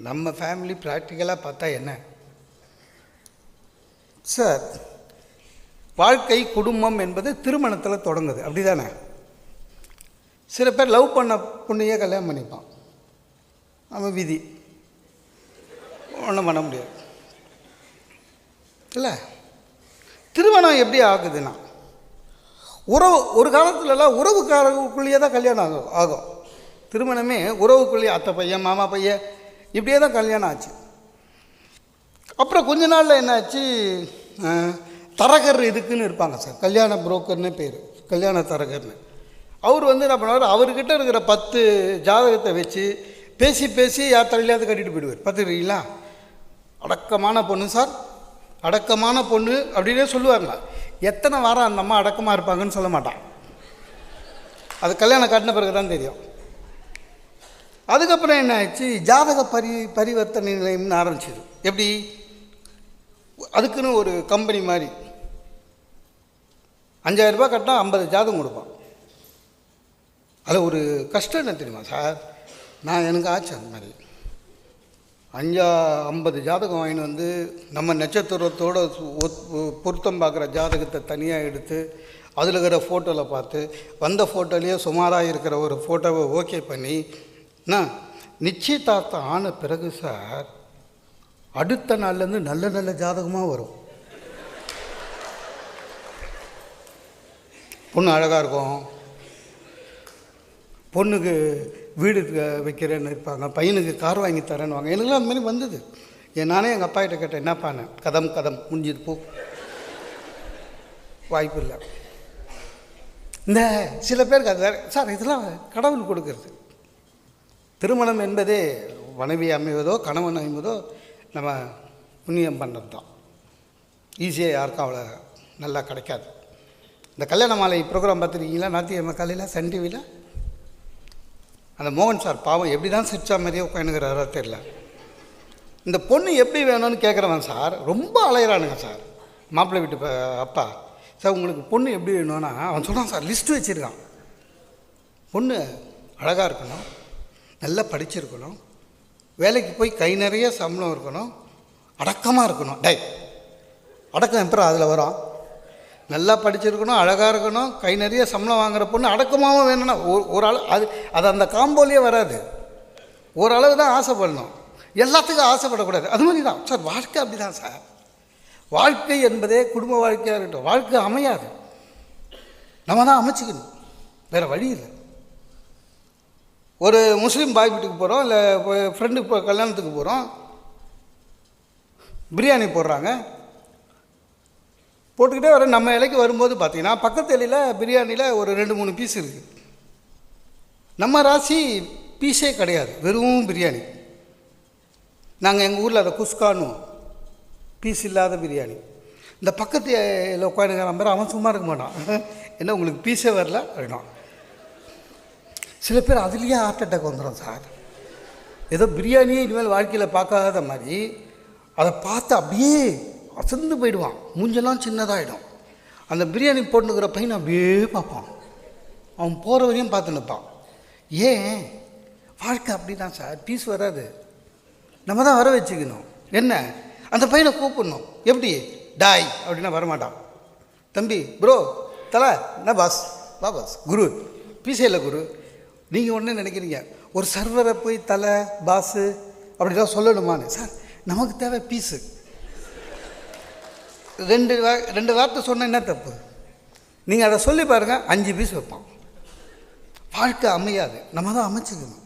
நம்ம ஃபேமிலி ப்ராக்டிக்கலாக பார்த்தா என்ன? சார் வாழ்க்கை குடும்பம் என்பது திருமணத்தில் தொடங்குது. அப்படி தானே சில பேர் லவ் பண்ண பொண்ணையே கல்யாணம் பண்ணிப்பான். அவன் விதி. ஒன்றும் பண்ண முடியாது. இல்லை? திருமணம் எப்படி ஆகுதுன்னா உறவு ஒரு காலத்துலலாம் உறவுக்காரர்களுக்குள்ளேயே தான் கல்யாணம் ஆகும். ஆகும். திருமணமே உறவுக்குள்ளேயே அத்தை பையன் மாமா பையன் இப்படியே தான் கல்யாணம் ஆச்சு. அப்புறம் கொஞ்ச நாளில் என்னாச்சு தரகர் இதுக்குன்னு இருப்பாங்க சார். கல்யாண புரோக்கர்னு பேர். கல்யாண தரகர்னு. அவர் வந்து என்ன பண்ணுவார்? அவர்கிட்ட இருக்கிற பத்து ஜாதகத்தை வச்சு பேசி பேசி யார் தலையிலாவது கட்டிட்டு போயிடுவார். பார்த்துக்கிறீங்களா? அடக்கமான பொண்ணு சார். அடக்கமான பொண்ணு அப்படின்னே சொல்லுவாங்க. எத்தனை வாரம் அந்த அம்மா அடக்கமாக இருப்பாங்கன்னு சொல்ல மாட்டான் அது கல்யாணம் கட்டின பிறகு தான் தெரியும். அதுக்கப்புறம் என்ன ஆயிடுச்சு? ஜாதக பரி பரிவர்த்தனை நிலையம்னு ஆரம்பிச்சது. எப்படி? அதுக்குன்னு ஒரு கம்பெனி மாதிரி. அஞ்சாயிரம் ரூபாய் கட்டினா ஐம்பது ஜாதகம் கொடுப்பான். அதில் ஒரு கஷ்டம் என்ன தெரியுமா சார்? நான் எனக்கு ஆச்சு அந்த மாதிரி. அஞ்சா ஐம்பது ஜாதகம் வாங்கின்னு வந்து நம்ம நட்சத்திரத்தோட பொருத்தம் பார்க்குற ஜாதகத்தை தனியாக எடுத்து அதில் இருக்கிற ஃபோட்டோவில் பார்த்து வந்த ஃபோட்டோலேயே சுமாராக இருக்கிற ஒரு ஃபோட்டோவை ஓகே பண்ணி என்ன நிச்சயதார்த்தம் ஆன பிறகு சார் அடுத்த நாள்லேருந்து நல்ல நல்ல ஜாதகமாக வரும். பொண்ணு அழகாக இருக்கும். பொண்ணுக்கு வீடு வைக்கிறேன்னு இருப்பாங்க. பையனுக்கு கார் வாங்கி தரேன்னு வாங்க. எனக்குலாம் அந்த மாதிரி வந்தது. ஏன் நானே எங்கள் அப்பா கிட்ட கேட்டேன் என்னப்பான்னு கதம் கதம் முடிஞ்சது போ. வாய்ப்பு இல்லை. இந்த சில பேருக்கு அது சார் இதெல்லாம் கடவுள் கொடுக்கறது. திருமணம் என்பதே மனைவி அமைவதோ கணவன் அமைவதோ நம்ம புண்ணியம் பண்ணுறது தான் ஈஸியாக யாருக்கும் அவ்வளோ நல்லா கிடைக்காது. இந்த கல்யாண மாலை ப்ரோக்ராம் பார்த்துருக்கீங்களா? ஞாயிற்றுக்கிழமை காலையில் சன் டிவியில் அந்த மோகன் சார் பாவம் எப்படி தான் சிரிச்சா மாதிரியே உட்காந்துக்கிறாரோ தெரில இந்த பொண்ணு எப்படி வேணும்னு கேட்குறவன் சார் ரொம்ப அலையிறானுங்க சார். மாப்பிள்ளை வீட்டு அப்பா சார் உங்களுக்கு பொண்ணு எப்படி வேணும்னா அவன் சொல்கிறான் சார் லிஸ்ட்டு வச்சுருக்கான். பொண்ணு அழகாக இருக்கணும். நல்லா படிச்சிருக்கணும். வேலைக்கு போய் கை நிறைய சம்பளம் இருக்கணும். அடக்கமாக இருக்கணும். டை அடக்கம் எப்போ அதில் வரும்? நல்லா படிச்சிருக்கணும் அழகாக இருக்கணும் கை நிறைய சம்பளம் வாங்குற பொண்ணு அடக்கமாகவும் வேணும்னா ஒரு ஒரு அளவு அது அது அந்த காம்போலேயே வராது. ஓரளவு தான் ஆசைப்படணும். எல்லாத்துக்கும் ஆசைப்படக்கூடாது. அது மாதிரி தான். சார் வாழ்க்கை அப்படி தான் சார். வாழ்க்கை என்பதே குடும்ப வாழ்க்கையாக இருக்கட்டும். வாழ்க்கை அமையாது. நம்ம தான் அமைச்சிக்கணும். வேறு வழி இல்லை. ஒரு முஸ்லீம் பாய் வீட்டுக்கு போகிறோம் இல்லை ஃப்ரெண்டு இப்போ கல்யாணத்துக்கு போகிறோம் பிரியாணி போடுறாங்க. போட்டுக்கிட்டே வர நம்ம இலைக்கு வரும்போது பார்த்தீங்கன்னா பக்கத்து இலையில் பிரியாணியில் ஒரு ரெண்டு மூணு பீஸ் இருக்குது நம்ம ராசி பீஸே கிடையாது வெறும் பிரியாணி. நாங்கள் எங்கள் ஊரில் அதை குஸ்கானுவோம் பீஸ் இல்லாத பிரியாணி. இந்த பக்கத்து இல்லை உட்காந்துக்கிற நம்பர் அவன் சும்மா இருக்க மாட்டான். என்ன உங்களுக்கு பீஸே வரல? அப்படின்னா சில பேர் அதுலேயே ஹார்ட் அட்டாக் வந்துடும் சார் ஏதோ பிரியாணியே இனிமேல் வாழ்க்கையில் பார்க்காத மாதிரி அதை பார்த்து அப்படியே அசந்து போயிடுவான். மூஞ்செல்லாம் சின்னதாகிடும் அந்த பிரியாணி போட்டுக்கிற பையனை அப்படியே பார்ப்பான். அவன் போகிற வரையும் பார்த்து நிற்பான். ஏன்? வாழ்க்கை அப்படி தான் சார் பீஸ் வராது. நம்ம தான் வர வச்சுக்கணும். என்ன? அந்த பையனை கூப்பிடணும். எப்படி? டாய் அப்படின்னா வரமாட்டான். தம்பி ப்ரோ தலை என்ன பாஸ் வா பாஸ் குரு. பீஸே இல்லை குரு. நீங்கள் ஒன்று நினைக்கிறீங்க? ஒரு சர்வரை போய் தலை பாஸு அப்படிலாம் சொல்லணுமான்னு. சார் நமக்கு தேவை பீஸு ரெண்டு வா ரெண்டு வார்த்தை சொன்னால் என்ன தப்பு? நீங்கள் அதை சொல்லி பாருங்கள் அஞ்சு பீஸ் வைப்பான். வாழ்க்கை அமையாது. நம்ம தான் அமைச்சுக்கணும்.